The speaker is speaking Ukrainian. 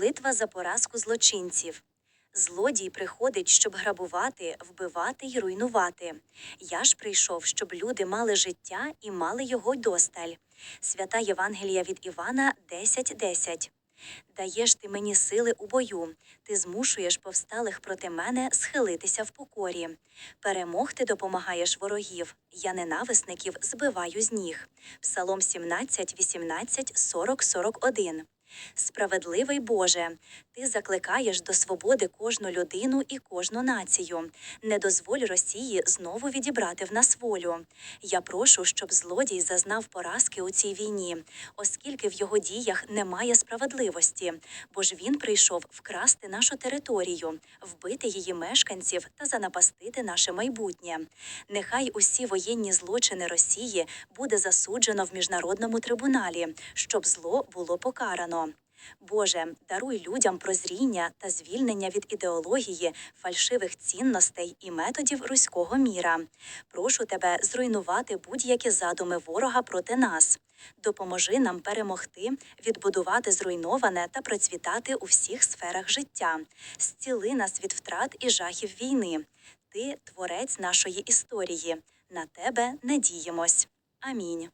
Молитва за поразку злочинців. Злодій приходить, щоб грабувати, вбивати й руйнувати. Я ж прийшов, щоб люди мали життя і мали його досталь. Свята Євангелія від Івана 10.10. Даєш ти мені сили у бою, ти змушуєш повсталих проти мене схилитися в покорі. Перемог ти допомагаєш ворогів, я ненависників збиваю з ніг. Псалом 17, 18, 40, 41. Справедливий Боже, ти закликаєш до свободи кожну людину і кожну націю. Не дозволь Росії знову відібрати в нас волю. Я прошу, щоб злодій зазнав поразки у цій війні, оскільки в його діях немає справедливості, бо ж він прийшов вкрасти нашу територію, вбити її мешканців та занапастити наше майбутнє. Нехай усі воєнні злочини Росії буде засуджено в міжнародному трибуналі, щоб зло було покарано. Боже, даруй людям прозріння та звільнення від ідеології, фальшивих цінностей і методів руського міра. Прошу тебе зруйнувати будь-які задуми ворога проти нас. Допоможи нам перемогти, відбудувати зруйноване та процвітати у всіх сферах життя. Зціли нас від втрат і жахів війни. Ти творець нашої історії. На тебе надіємось. Амінь.